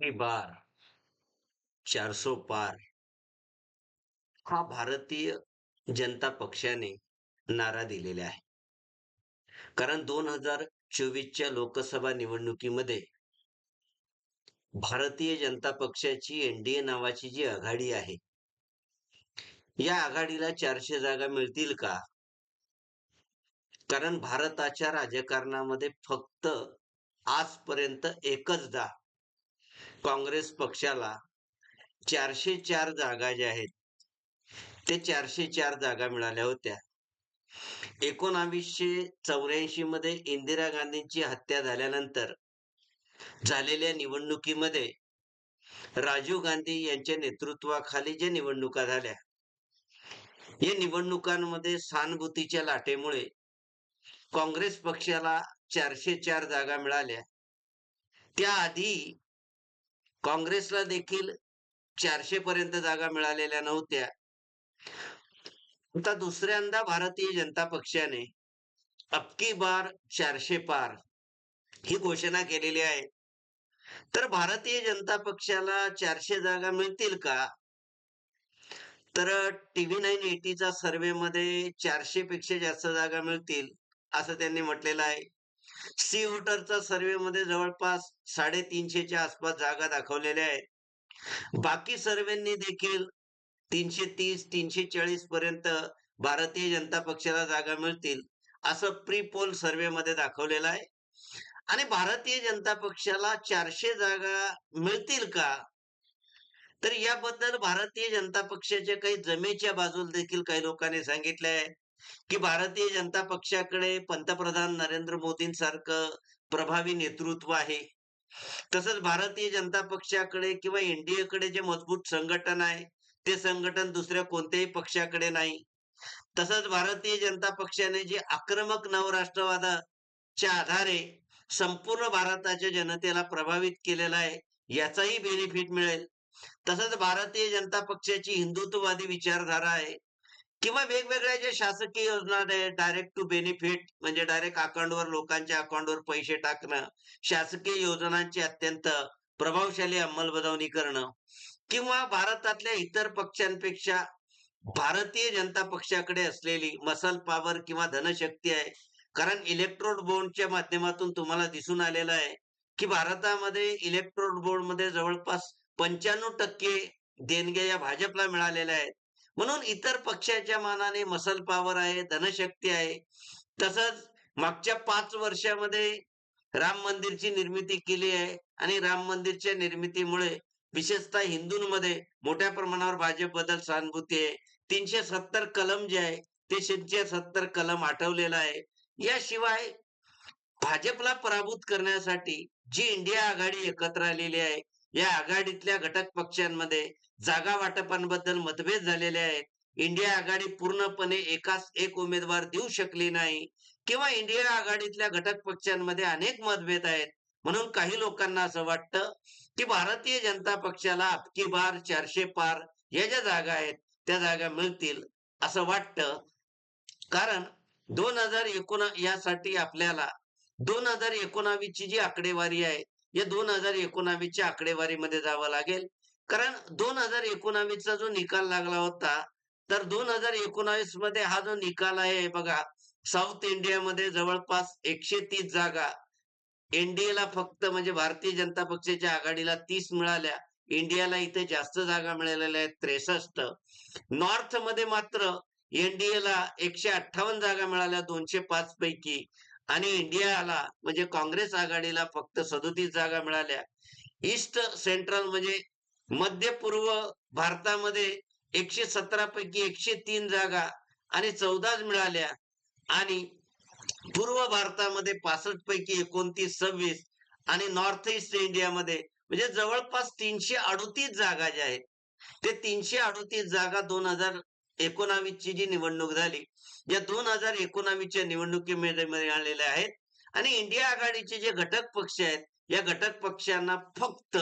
की बार. चारसो पार. हा भारतीय जनता पक्षाने नारा दिलेला आहे. कारण दोन हजार चोवीसच्या लोकसभा निवडणुकीमध्ये भारतीय जनता पक्षाची एनडीए नावाची जी आघाडी आहे या आघाडीला चारशे जागा मिळतील का? कारण भारताच्या राजकारणामध्ये फक्त आजपर्यंत एकचदा काँग्रेस पक्षाला चारशे चार जागा ज्या आहेत ते चारशे चार जागा मिळाल्या होत्या. एकोणावीसशे चौऱ्याऐंशी मध्ये इंदिरा गांधींची हत्या झाल्यानंतर झालेल्या निवडणुकीमध्ये राजीव गांधी यांच्या नेतृत्वाखाली ज्या निवडणुका झाल्या या निवडणुकांमध्ये सहानुभूतीच्या लाटेमुळे काँग्रेस पक्षाला चारशे चार जागा मिळाल्या. त्याआधी काँग्रेसला देखील चारशे पर्यंत जागा मिळालेल्या नव्हत्या. आता दुसऱ्यांदा भारतीय जनता पक्षाने अबकी बार चारशे पार ही घोषणा केलेली आहे. तर भारतीय जनता पक्षाला चारशे जागा मिळतील का? तर टीव्ही नाईन एटीचा सर्वे मध्ये चारशे पेक्षा जास्त जागा मिळतील असं त्यांनी म्हटलेलं आहे. सी वोटरचा सर्वे मध्ये जवळपास साडेतीनशेच्या आसपास जागा दाखवलेल्या आहेत. बाकी सर्वेंनी देखील तीनशे तीस तीनशे चाळीस पर्यंत भारतीय जनता पक्षाला जागा मिळतील असं प्री पोल सर्वे मध्ये दाखवलेलं आहे. आणि भारतीय जनता पक्षाला चारशे जागा मिळतील का? तर याबद्दल भारतीय जनता पक्षाच्या काही जमेच्या बाजूला देखील काही लोकांनी सांगितले आहे की भारतीय जनता पक्षाकडे पंतप्रधान नरेंद्र मोदींसारखं प्रभावी नेतृत्व आहे. तसंच भारतीय जनता पक्षाकडे किंवा एनडीएकडे जे मजबूत संघटन आहे ते संघटन दुसऱ्या कोणत्याही पक्षाकडे नाही. तसंच भारतीय जनता पक्षाने जे आक्रमक नवराष्ट्रवादाच्या आधारे संपूर्ण भारताच्या जनतेला प्रभावित केलेला आहे याचाही बेनिफिट मिळेल. तसंच भारतीय जनता पक्षाची हिंदुत्ववादी विचारधारा आहे किंवा वेगवेगळ्या ज्या शासकीय योजना आहेत डायरेक्ट टू बेनिफिट म्हणजे डायरेक्ट अकाउंटवर लोकांच्या अकाउंटवर पैसे टाकणं शासकीय योजनांची अत्यंत प्रभावशाली अंमलबजावणी करणं किंवा भारतातल्या इतर पक्षांपेक्षा भारतीय जनता पक्षाकडे असलेली मसल पॉवर किंवा धनशक्ती आहे. कारण इलेक्ट्रोड बोर्डच्या माध्यमातून तुम्हाला दिसून आलेलं आहे की भारतामध्ये इलेक्ट्रोड बोर्डमध्ये जवळपास पंच्याण्णव टक्के देणग्या या भाजपला मिळालेल्या आहेत. म्हणून इतर पक्षाच्या मानाने मसल पॉवर आहे धनशक्ती आहे. तसंच मागच्या पाच वर्षामध्ये राम मंदिरची निर्मिती केली आहे आणि राम मंदिरच्या निर्मितीमुळे विशेषतः हिंदूंमध्ये मोठ्या प्रमाणावर भाजपबद्दल सहानुभूती आहे. तीनशे सत्तर कलम जे आहे ते तीनशे सत्तर कलम आठवलेला आहे. याशिवाय भाजपला पराभूत करण्यासाठी जी इंडिया आघाडी एकत्र आलेली आहे या आघाडीतल्या घटक पक्षांमध्ये जागा वाटपांबद्दल मतभेद झालेले आहेत. इंडिया आघाडी पूर्णपणे एकाच एक उमेदवार देऊ शकली नाही किंवा इंडिया आघाडीतल्या घटक पक्षांमध्ये अनेक मतभेद आहेत. म्हणून काही लोकांना असं वाटतं की भारतीय जनता पक्षाला अबकी बार चारशे पार या ज्या जागा आहेत त्या जागा मिळतील असं वाटतं. कारण दोन हजार एकोणा यासाठी आपल्याला दोन हजार एकोणावीसची जी आकडेवारी आहे या दोन हजार एकोणावीसच्या आकडेवारीमध्ये जावं लागेल. कारण दोन हजार एकोणावीसचा जो निकाल लागला होता तर दोन हजार एकोणावीसमध्ये हा जो निकाल आहे बघा साऊथ इंडियामध्ये जवळपास एकशे तीस जागा एनडीएला फक्त म्हणजे भारतीय जनता पक्षाच्या आघाडीला तीस मिळाल्या इंडियाला इथे जास्त जागा मिळालेल्या आहेत त्रेसष्ट. नॉर्थमध्ये मात्र एनडीएला एकशे अठ्ठावन्न जागा मिळाल्या दोनशे पाच पैकी. आणि इंडियाला म्हणजे काँग्रेस आघाडीला फक्त सदोतीस जागा मिळाल्या. ईस्ट सेंट्रल म्हणजे मध्य पूर्व भारतामध्ये एकशे सतरा पैकी एकशे तीन जागा आणि चौदाच मिळाल्या. आणि पूर्व भारतामध्ये पासष्ट पैकी एकोणतीस सव्वीस आणि नॉर्थ ईस्ट इंडियामध्ये म्हणजे जवळपास तीनशे अडुतीस जागा ज्या आहेत ते तीनशे अडुतीस जागा दोन हजार एकोणावीस ची जी निवडणूक झाली या दोन हजार एकोणावीसच्या निवडणुकीमध्ये मिळालेल्या आहेत. आणि इंडिया आघाडीचे जे घटक पक्ष आहेत या घटक पक्षांना फक्त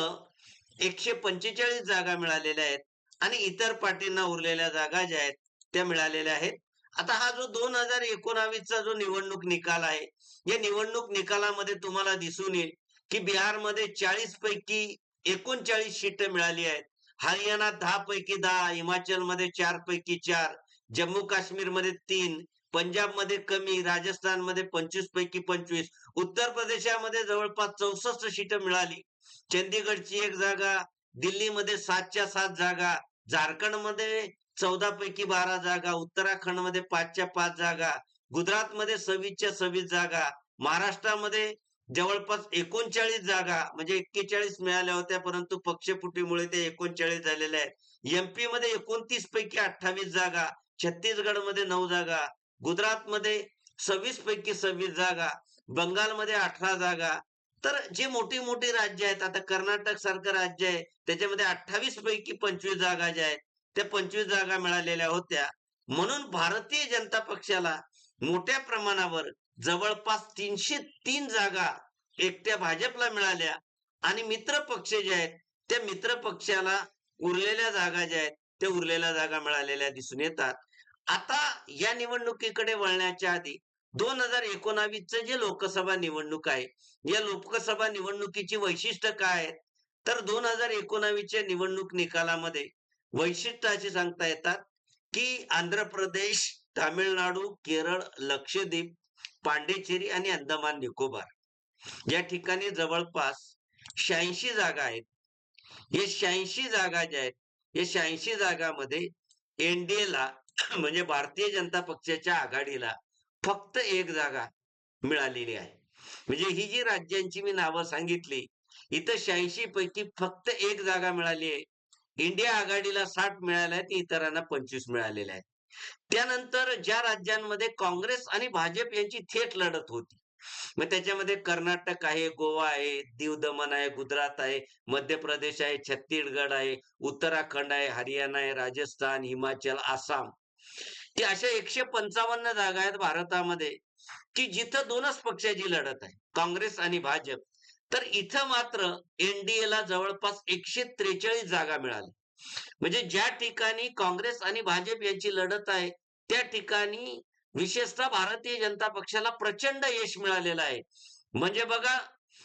एकशे पंचेचाळीस जागा मिळालेल्या आहेत आणि इतर पार्टींना उरलेल्या जागा ज्या आहेत त्या मिळालेल्या आहेत. आता हा जो दोन हजार एकोणावीसचा जो निवडणूक निकाल आहे या निवडणूक निकालामध्ये तुम्हाला दिसून येईल की बिहारमध्ये चाळीस पैकी एकोणचाळीस सीट मिळाली आहेत. हरियाणा दहा पैकी दहा हिमाचलमध्ये चार पैकी चार जम्मू काश्मीरमध्ये तीन पंजाबमध्ये कमी राजस्थानमध्ये पंचवीस पैकी पंचवीस उत्तर प्रदेशामध्ये जवळपास चौसष्ट सीट मिळाली. चंदीगडची एक जागा दिल्लीमध्ये सातच्या सात जागा झारखंडमध्ये चौदा पैकी बारा जागा उत्तराखंडमध्ये पाचच्या पाच जागा गुजरात मध्ये सव्वीसच्या सव्वीस जागा महाराष्ट्रामध्ये जवळपास एकोणचाळीस जागा म्हणजे एक्केचाळीस मिळाल्या होत्या परंतु पक्षपुटीमुळे ते एकोणचाळीस झालेल्या आहेत. एमपी मध्ये एकोणतीस पैकी अठ्ठावीस जागा छत्तीसगडमध्ये नऊ जागा गुजरात मध्ये सव्वीस पैकी सव्वीस जागा बंगालमध्ये अठरा जागा. तर जे मोठी मोठी राज्य आहेत आता कर्नाटक सारखं राज्य आहे त्याच्यामध्ये अठ्ठावीस पैकी पंचवीस जागा ज्या आहेत त्या पंचवीस जागा मिळालेल्या होत्या. म्हणून भारतीय जनता पक्षाला मोठ्या प्रमाणावर जवळपास तीनशे तीन जागा एकट्या भाजपला मिळाल्या आणि मित्र पक्ष जे आहेत त्या मित्र पक्षाला उरलेल्या जागा ज्या आहेत त्या उरलेल्या जागा मिळालेल्या दिसून येतात. आता या निवडणुकीकडे वळण्याच्या आधी दोन हजार एकोणावीसचं जे लोकसभा निवडणूक आहे या लोकसभा निवडणुकीची वैशिष्ट्य काय आहेत? तर दोन हजार एकोणावीसच्या निवडणूक निकालामध्ये वैशिष्ट्य अशी सांगता येतात की आंध्र प्रदेश तामिळनाडू केरळ लक्षद्वीप पांडेचेरी आणि अंदमान निकोबार. या ठिकाणी जवळपास शहाऐंशी जागा आहेत. हे शहाऐंशी जागा ज्या आहेत या शहाऐंशी जागामध्ये एनडीएला म्हणजे भारतीय जनता पक्षाच्या आघाडीला फक्त एक जागा मिळालेली आहे. म्हणजे ही जी राज्यांची मी नावं सांगितली इथं शहाऐंशी पैकी फक्त एक जागा मिळाली आहे. इंडिया आघाडीला साठ मिळाल्या आहेत इतरांना पंचवीस मिळालेल्या आहेत. त्यानंतर ज्या राज्यांमध्ये काँग्रेस आणि भाजप यांची थेट लढत होती मग त्याच्यामध्ये कर्नाटक आहे गोवा आहे दीव दमन आहे गुजरात आहे मध्य प्रदेश आहे छत्तीसगड आहे उत्तराखंड आहे हरियाणा आहे राजस्थान हिमाचल आसाम. ही अशा एकशे पंचावन्न जागा आहेत भारतामध्ये की जिथं दोनच पक्षाची लढत आहे काँग्रेस आणि भाजप. तर इथं मात्र एनडीएला जवळपास एकशे त्रेचाळीस जागा मिळाली. म्हणजे ज्या ठिकाणी काँग्रेस आणि भाजप यांची लढत आहे त्या ठिकाणी विशेषतः भारतीय जनता पक्षाला प्रचंड यश मिळालेलं आहे. म्हणजे बघा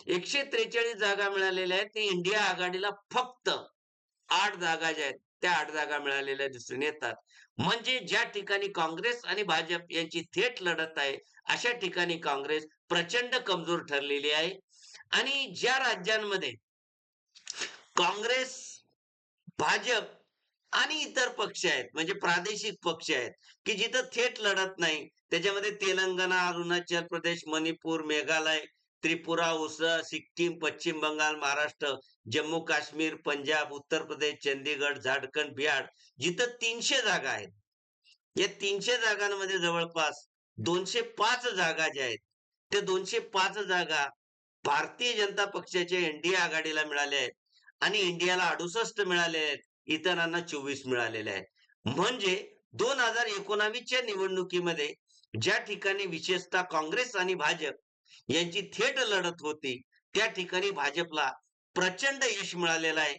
एकशे त्रेचाळीस जागा मिळालेल्या आहेत ते इंडिया आघाडीला फक्त आठ जागा ज्या आहेत त्या आठ जागा मिळालेल्या दिसून येतात. म्हणजे ज्या ठिकाणी काँग्रेस आणि भाजप यांची थेट लढत आहे अशा ठिकाणी काँग्रेस प्रचंड कमजोर ठरलेली आहे. आणि ज्या राज्यांमध्ये काँग्रेस भाजप आणि इतर पक्ष आहेत म्हणजे प्रादेशिक पक्ष आहेत की जिथं थेट लढत नाही. त्याच्यामध्ये तेलंगणा अरुणाचल प्रदेश मणिपूर मेघालय त्रिपुरा ओसा सिक्कीम पश्चिम बंगाल महाराष्ट्र जम्मू काश्मीर पंजाब उत्तर प्रदेश चंदीगड झारखंड बिहार जिथं तीनशे जागा आहेत. या तीनशे जागांमध्ये जवळपास दोनशे पाच जागा ज्या आहेत त्या दोनशे पाच जागा भारतीय जनता पक्षाच्या एनडीए आघाडीला मिळाल्या आहेत. आणि इंडियाला अडुसष्ट मिळाले आहेत इतरांना चोवीस मिळालेले आहेत. म्हणजे दोन हजार एकोणावीसच्या निवडणुकीमध्ये ज्या ठिकाणी विशेषतः काँग्रेस आणि भाजप यांची थेट लढत होती त्या ठिकाणी भाजपला प्रचंड यश मिळालेलं आहे.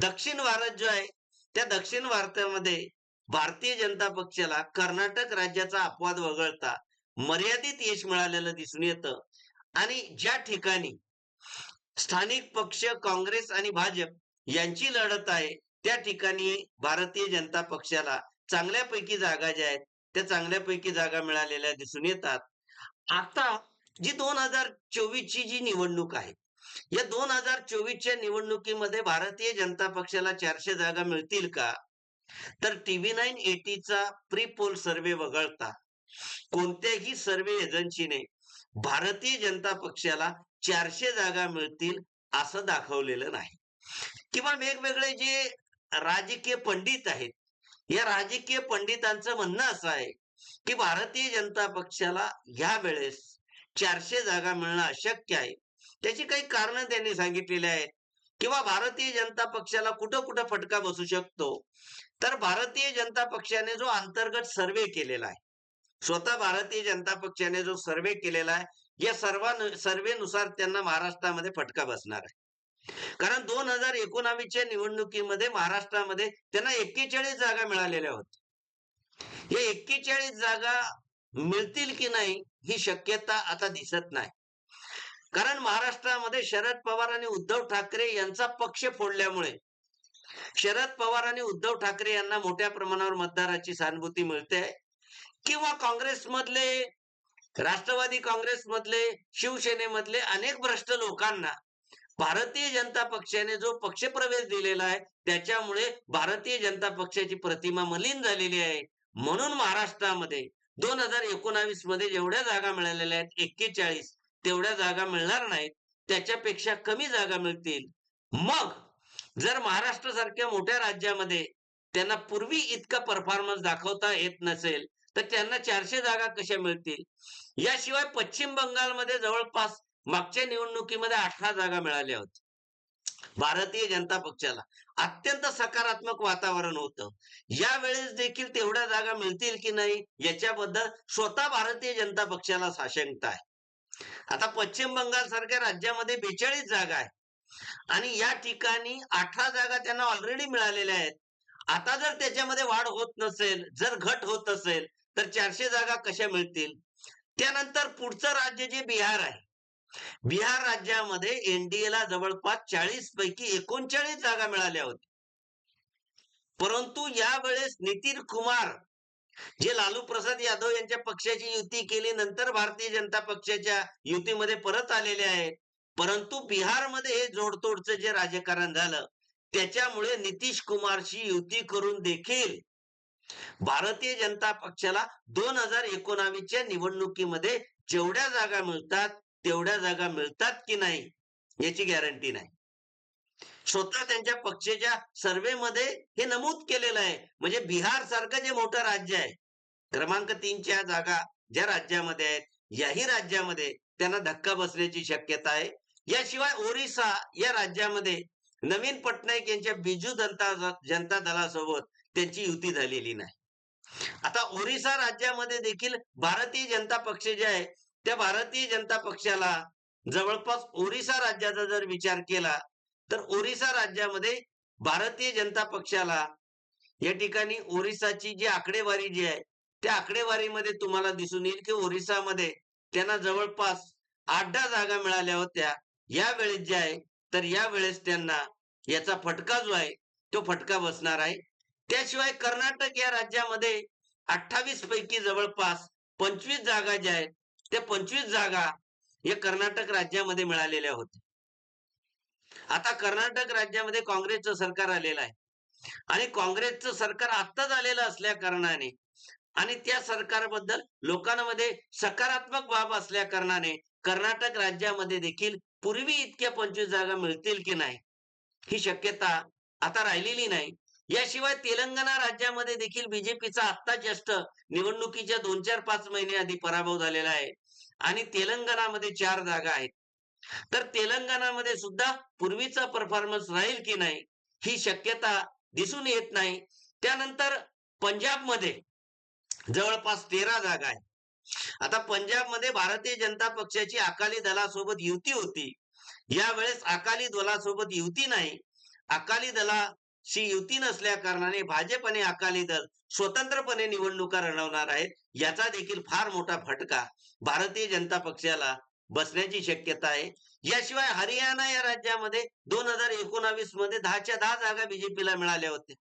दक्षिण भारत जो आहे त्या दक्षिण भारतामध्ये भारतीय जनता पक्षाला कर्नाटक राज्याचा अपवाद वगळता मर्यादित यश मिळालेलं दिसून येतं. आणि ज्या ठिकाणी स्थानिक पक्ष काँग्रेस आणि भाजप यांची लढत आहे. त्या ठिकाणी भारतीय जनता पक्षाला चांगल्यापैकी जागा ज्या आहेत त्या चांगल्यापैकी जागा मिळालेल्या दिसून येतात. आता जी दोन हजार चोवीस ची जी निवडणूक आहे या दोन हजार चोवीसच्या निवडणुकीमध्ये भारतीय जनता पक्षाला चारशे जागा मिळतील का? तर टीव्ही नाईन एटीचा प्री पोल सर्वे वगळता कोणत्याही सर्वे एजन्सीने भारतीय जनता पक्षाला चारशे जागा मिळतील असं दाखवलेलं नाही. किंवा वेगवेगळे जे राजकीय पंडित आहेत या राजकीय पंडितांचं म्हणणं असं आहे की भारतीय जनता पक्षाला ह्या वेळेस चारशे जागा मिळणं अशक्य आहे. त्याची काही कारण त्यांनी सांगितलेली आहेत. किंवा भारतीय जनता पक्षाला कुठं कुठं फटका बसू शकतो? तर भारतीय जनता पक्षाने जो अंतर्गत सर्वे केलेला आहे स्वतः भारतीय जनता पक्षाने जो सर्वे केलेला आहे या सर्व सर्वेनुसार त्यांना महाराष्ट्रामध्ये फटका बसणार आहे. कारण दोन हजार एकोणावीसच्या निवडणुकीमध्ये महाराष्ट्रामध्ये त्यांना एक्केचाळीस जागा मिळालेल्या होत्या. या एक्केचाळीस जागा मिळतील की नाही ही शक्यता आता दिसत नाही. कारण महाराष्ट्रामध्ये शरद पवार आणि उद्धव ठाकरे यांचा पक्ष फोडल्यामुळे शरद पवार आणि उद्धव ठाकरे यांना मोठ्या प्रमाणावर मतदाराची सहानुभूती मिळते किंवा काँग्रेसमधले राष्ट्रवादी काँग्रेसमधले शिवसेनेमधले अनेक भ्रष्ट लोकांना भारतीय जनता पक्षाने जो पक्षप्रवेश दिलेला आहे त्याच्यामुळे भारतीय जनता पक्षाची प्रतिमा मलिन झालेली आहे. म्हणून महाराष्ट्रामध्ये दोन हजार एकोणावीसमध्ये जेवढ्या जागा मिळालेल्या आहेत एक्केचाळीस तेवढ्या जागा मिळणार नाहीत. त्याच्यापेक्षा कमी जागा मिळतील. मग जर महाराष्ट्र सारख्या मोठ्या राज्यामध्ये त्यांना पूर्वी इतका परफॉर्मन्स दाखवता येत नसेल तर त्यांना चारशे जागा कशा मिळतील? याशिवाय पश्चिम बंगालमध्ये जवळपास मागच्या निवडणुकीमध्ये अठरा जागा मिळाल्या होत्या. भारतीय जनता पक्षाला अत्यंत सकारात्मक वातावरण होतं. यावेळेस देखील तेवढ्या जागा मिळतील की नाही याच्याबद्दल स्वतः भारतीय जनता पक्षाला साशंकता आहे. आता पश्चिम बंगाल सारख्या राज्यामध्ये बेचाळीस जागा आहे आणि या ठिकाणी अठरा जागा त्यांना ऑलरेडी मिळालेल्या आहेत. आता जर त्याच्यामध्ये वाढ होत नसेल जर घट होत असेल तर चारशे जागा कशा मिळतील? त्यानंतर पुढचं राज्य जे बिहार आहे. बिहार राज्यामध्ये एनडीएला जवळपास चाळीस पैकी एकोणचाळीस जागा मिळाल्या होत्या. परंतु यावेळेस नितीन कुमार जे लालू प्रसाद यादव यांच्या पक्षाची युती केली नंतर भारतीय जनता पक्षाच्या युतीमध्ये परत आलेले आहेत. परंतु बिहारमध्ये हे जोडतोडचं जे राजकारण झालं त्याच्यामुळे नितीश कुमारशी युती करून देखील भारतीय जनता पक्षाला दोन हजार एकोणावीसच्या निवडणुकीमध्ये जेवढ्या जागा मिळतात तेवढ्या जागा मिळतात की नाही याची गॅरंटी नाही. स्वतः त्यांच्या पक्षाच्या सर्वे मध्ये हे नमूद केलेलं आहे. म्हणजे बिहार सारखं जे मोठं राज्य आहे क्रमांक तीनच्या जागा ज्या राज्यामध्ये आहेत याही राज्यामध्ये त्यांना धक्का बसण्याची शक्यता आहे. याशिवाय ओरिसा या राज्यामध्ये नवीन पटनाईक यांच्या बिजू जनता जनता दलासोबत त्यांची युती झालेली नाही. आता ओरिसा राज्यामध्ये देखील भारतीय जनता पक्ष जे आहे त्या भारतीय जनता पक्षाला जवळपास ओरिसा राज्याचा जर विचार केला तर ओरिसा राज्यामध्ये भारतीय जनता पक्षाला या ठिकाणी ओरिसाची जी आकडेवारी जी आहे त्या आकडेवारीमध्ये तुम्हाला दिसून येईल की ओरिसामध्ये त्यांना जवळपास आठ दहा जागा मिळाल्या होत्या. यावेळेस जे आहे तर यावेळेस त्यांना याचा फटका जो आहे तो फटका बसणार आहे. त्याशिवाय कर्नाटक या राज्यामध्ये अठ्ठावीस पैकी जवळपास पंचवीस जागा ज्या आहेत त्या पंचवीस जागा या कर्नाटक राज्यामध्ये मिळालेल्या होत्या. आता कर्नाटक राज्यामध्ये काँग्रेसचं सरकार आलेलं आहे. आणि काँग्रेसचं सरकार आत्ताच आलेलं असल्या कारणाने आणि त्या सरकारबद्दल लोकांमध्ये सकारात्मक बाब असल्या कारणाने कर्नाटक राज्यामध्ये देखील पूर्वी इतक्या पंचवीस जागा मिळतील की नाही ही शक्यता आता राहिलेली नाही. याशिवाय तेलंगणा राज्यामध्ये देखील बीजेपीचा आत्ता जस्ट निवडणुकीच्या दोन चार पाच महिने आधी पराभव झालेला आहे. आणि तेलंगणामध्ये चार जागा आहेत. तर तेलंगणामध्ये सुद्धा पूर्वीचा परफॉर्मन्स राहील की नाही ही शक्यता दिसून येत नाही. त्यानंतर पंजाबमध्ये जवळपास तेरा जागा आहे आता पंजाबमध्ये भारतीय जनता पक्षाची अकाली दलासोबत युती होती. यावेळेस अकाली दलासोबत युती नाही. अकाली दला शी युती नसल्या कारणाने भाजप आणि अकाली दल स्वतंत्रपणे निवडणुका रणवणार आहेत. याचा देखील फार मोठा फटका भारतीय जनता पक्षाला बसण्याची शक्यता आहे. याशिवाय हरियाणा या राज्यामध्ये दोन हजार एकोणावीसमध्ये दहाच्या दहा जागा बीजेपीला मिळाल्या होत्या.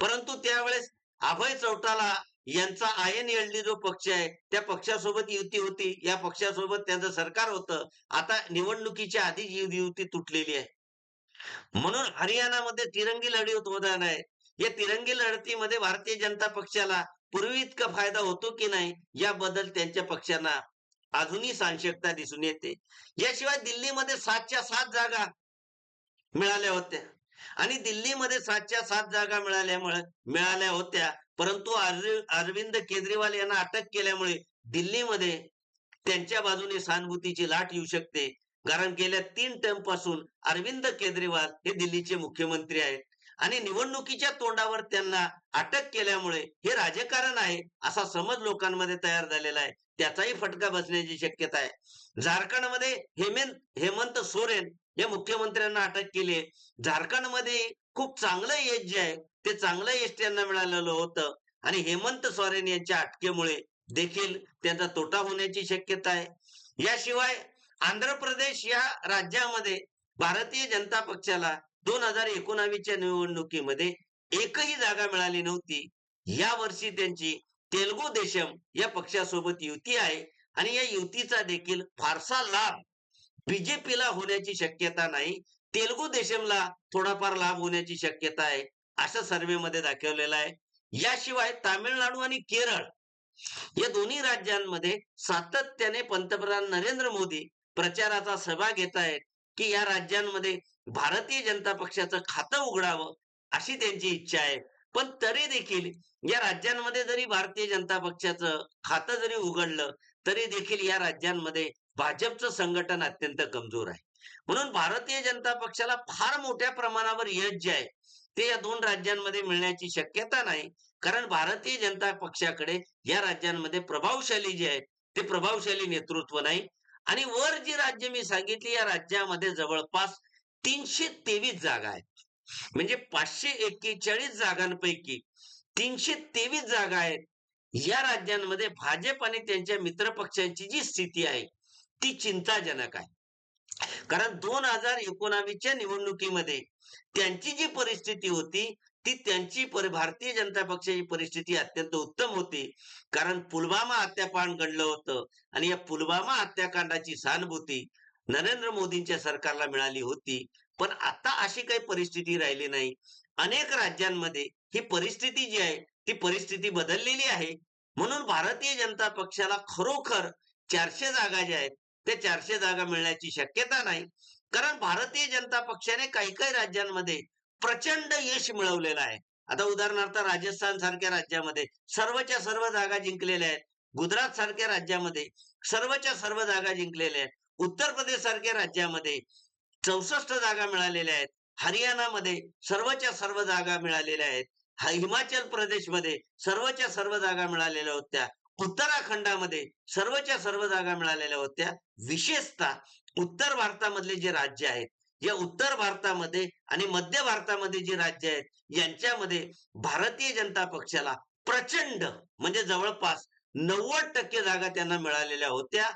परंतु त्यावेळेस अभय चौटाला यांचा आय एन एल डी जो पक्ष आहे त्या पक्षासोबत युती होती. या पक्षासोबत त्यांचं सरकार होतं. आता निवडणुकीच्या आधी ही युती तुटलेली आहे. म्हणून हरियाणामध्ये तिरंगी लढी होणार आहे. या तिरंगी लढतीमध्ये भारतीय जनता पक्षाला पूर्वी इतका फायदा होतो की नाही याबद्दल त्यांच्या पक्षांना अजूनही सांशकता दिसून येते. याशिवाय दिल्लीमध्ये सातच्या सात जागा मिळाल्या होत्या. आणि दिल्लीमध्ये सातच्या सात जागा मिळाल्यामुळे मिळाल्या होत्या. परंतु अरविंद केजरीवाल यांना अटक केल्यामुळे दिल्लीमध्ये त्यांच्या बाजूने सहानुभूतीची लाट येऊ शकते. कारण गेल्या तीन टर्मपासून अरविंद केजरीवाल हे दिल्लीचे मुख्यमंत्री आहेत. आणि निवडणुकीच्या तोंडावर त्यांना अटक केल्यामुळे हे राजकारण आहे असा समज लोकांमध्ये तयार झालेला आहे. त्याचाही फटका बसण्याची शक्यता आहे. झारखंडमध्ये हेमंत हेमंत सोरेन या मुख्यमंत्र्यांना अटक केली आहे. झारखंडमध्ये खूप चांगलं यश जे आहे ते चांगलं यश त्यांना मिळालेलं होतं. आणि हेमंत सोरेन यांच्या अटकेमुळे देखील त्यांचा तोटा होण्याची शक्यता आहे. याशिवाय आंध्र प्रदेश या राज्यामध्ये भारतीय जनता पक्षाला दोन हजार एकोणावीसच्या निवडणुकीमध्ये एकही जागा मिळाली नव्हती. या वर्षी त्यांची तेलगू देशम या पक्षासोबत युती आहे आणि या युतीचा देखील फारसा लाभ बीजेपीला होण्याची शक्यता नाही. तेलगू देशमला थोडाफार लाभ होण्याची शक्यता आहे असं सर्व्हेमध्ये दाखवलेलं आहे. याशिवाय तामिळनाडू आणि केरळ या दोन्ही राज्यांमध्ये सातत्याने पंतप्रधान नरेंद्र मोदी प्रचाराचा सभा घेत आहेत की या राज्यांमध्ये भारतीय जनता पक्षाचं खातं उघडावं अशी त्यांची इच्छा आहे. पण तरी देखील या राज्यांमध्ये जरी भारतीय जनता पक्षाचं खातं जरी उघडलं तरी देखील या राज्यांमध्ये भाजपचं संघटन अत्यंत कमजोर आहे. म्हणून भारतीय जनता पक्षाला फार मोठ्या प्रमाणावर यश जे आहे ते या दोन राज्यांमध्ये मिळण्याची शक्यता नाही. कारण भारतीय जनता पक्षाकडे या राज्यांमध्ये प्रभावशाली जे आहेत ते प्रभावशाली नेतृत्व नाही. आणि वर जी राज्य मी सांगितली या राज्यामध्ये जवळपास तीनशे तेवीस जागा आहेत. म्हणजे पाचशे एक्केचाळीस जागांपैकी तीनशे तेवीस जागा आहेत. या राज्यांमध्ये भाजप आणि त्यांच्या मित्र पक्षांची जी स्थिती आहे ती चिंताजनक आहे. कारण दोन हजार एकोणावीसच्या निवडणुकीमध्ये त्यांची जी परिस्थिती होती ती त्यांची भारतीय जनता पक्षाची परिस्थिती अत्यंत उत्तम होती. कारण पुलवामा हत्याकांड घडलं होतं आणि या पुलवामा हत्याकांडाची सहानुभूती नरेंद्र मोदींच्या सरकारला मिळाली होती. पण आता अशी काही परिस्थिती राहिली नाही. अनेक राज्यांमध्ये ही परिस्थिती जी आहे ती परिस्थिती बदललेली आहे. म्हणून भारतीय जनता पक्षाला खरोखर चारशे जागा ज्या आहेत त्या चारशे जागा मिळण्याची शक्यता नाही. कारण भारतीय जनता पक्षाने काही काही राज्यांमध्ये प्रचंड यश मिळवलेलं आहे. आता उदाहरणार्थ राजस्थान सारख्या राज्यामध्ये सर्वच्या सर्व जागा जिंकलेल्या आहेत. गुजरात सारख्या राज्यामध्ये सर्वच्या सर्व जागा जिंकलेल्या आहेत. उत्तर प्रदेश सारख्या राज्यामध्ये चौसष्ट जागा मिळालेल्या आहेत. हरियाणामध्ये सर्वच्या सर्व जागा मिळालेल्या आहेत. हिमाचल प्रदेशमध्ये सर्वच्या सर्व जागा मिळालेल्या होत्या. उत्तराखंडामध्ये सर्वच्या सर्व जागा मिळालेल्या होत्या. विशेषतः उत्तर भारतामधले जे राज्य आहेत या उत्तर भारतामध्ये आणि मध्य भारतामध्ये जी राज्य आहेत यांच्यामध्ये भारतीय जनता पक्षाला प्रचंड म्हणजे जवळपास नव्वद टक्के जागा त्यांना मिळालेल्या होत्या.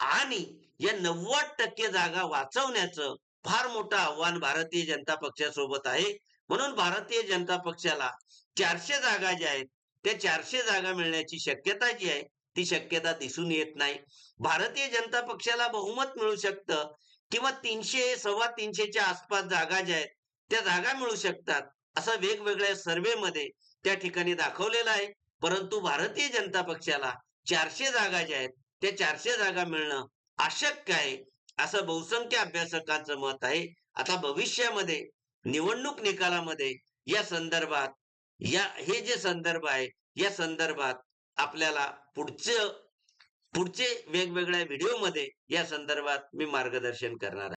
आणि या नव्वद टक्के जागा वाचवण्याचं फार मोठं आव्हान भारतीय जनता पक्षासोबत आहे. म्हणून भारतीय जनता पक्षाला चारशे जागा ज्या आहेत त्या चारशे जागा मिळण्याची शक्यता जी आहे ती शक्यता दिसून येत नाही. भारतीय जनता पक्षाला बहुमत मिळू शकतं किंवा तीनशे सव्वा तीनशेच्या आसपास जागा ज्या आहेत त्या जागा मिळू शकतात. असं वेगवेगळ्या सर्व्हेमध्ये त्या ठिकाणी दाखवलेलं आहे. परंतु भारतीय जनता पक्षाला चारशे जागा ज्या आहेत त्या चारशे जागा मिळणं अशक्य आहे असं बहुसंख्य अभ्यासकांचं मत आहे. आता भविष्यामध्ये निवडणूक निकालामध्ये या संदर्भात या हे जे संदर्भ आहे या संदर्भात आपल्याला पुढचं पुढचे वेगवेगळ्या व्हिडिओमध्ये या संदर्भात मी मार्गदर्शन करणार आहे.